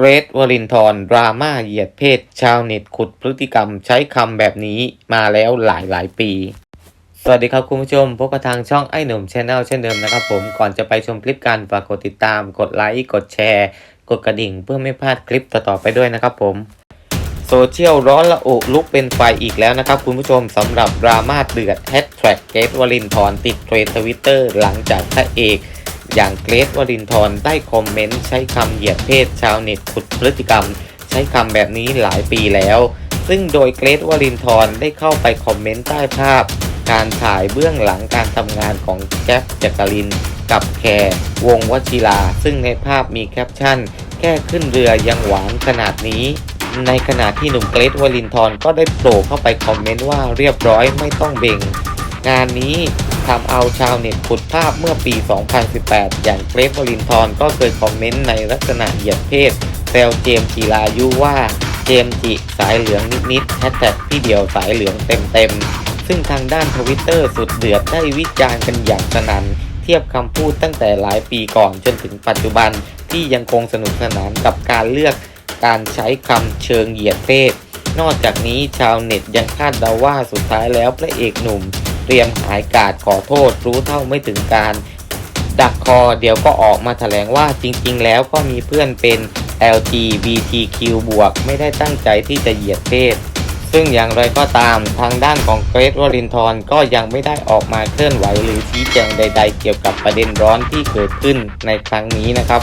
เกรทวรินทร์ดราม่าเหยียดเพศ ชาวเน็ตขุดพฤติกรรมใช้คำแบบนี้มาแล้วหลายหลายปี สวัสดีครับคุณผู้ชม พบกับทางช่องไอ้หนุ่มชาแนลเช่นเดิมนะครับผม ก่อนจะไปชมคลิปกันฝากกดติดตาม กดไลค์ กดแชร์ กดกระดิ่งเพื่อไม่พลาดคลิปต่อๆไปด้วยนะครับผม โซเชียลร้อนละอุลุกเป็นไฟอีกแล้วนะครับคุณผู้ชมสำหรับดราม่าเดือดแฮชแท็กเกรทวรินทร์ติดเทรนทวิตเตอร์หลังจากพระเอก อย่างเกรทวรินทร์ได้คอมเมนต์ใช้คำเหยียดเพศชาวเน็ตขุดพฤติกรรม ใช้คำแบบนี้หลายปีแล้ว ซึ่งโดยเกรทวรินทร์ได้เข้าไปคอมเมนต์ใต้ภาพ การถ่ายเบื้องหลังการทำงานของแจ็คจักริน กับแคร์วงวชิรา ซึ่งในภาพมีแคปชั่น แค่ขึ้นเรือยังหวานขนาดนี้ ในขณะที่หนุ่มเกรทวรินทร์ก็ได้โผล่เข้าไปคอมเมนต์ว่าเรียบร้อยไม่ต้องเบ่งงานนี้ ทำเอาชาวเน็ตขุดภาพเมื่อปี 2018 อย่างเกรทวรินทร์ก็เคยคอมเมนต์ในลักษณะเหยียดเพศแซวเจมส์จีรายุว่าเจมส์จิสายเหลืองนิดๆแฮชแท็กพี่เดียวสายเหลืองเต็มๆ ซึ่งทางด้านทวิตเตอร์สุดเดือดได้วิจารณ์กันอย่างสนั่นเทียบคำพูดตั้งแต่หลายปีก่อนจนถึงปัจจุบันที่ยังคงสนุกสนานกับการเลือกการใช้คำเชิงเหยียดเพศนอกจากนี้ชาวเน็ตยังคาดเดาว่าสุดท้ายแล้วพระเอกหนุ่ม เตรียมหายกาดขอโทษรู้เท่าไม่ถึงการ ดักคอเดี๋ยวก็ออกมาแถลงว่าจริง ๆ แล้วก็มีเพื่อนเป็น LGBTQ บวกไม่ได้ตั้งใจที่จะเหยียดเพศ ซึ่งอย่างไรก็ตามทางด้านของเกรทวรินทร์ก็ยังไม่ได้ออกมาเคลื่อนไหวหรือชี้แจงใด ๆ เกี่ยวกับประเด็นร้อนที่เกิดขึ้นในครั้งนี้นะครับ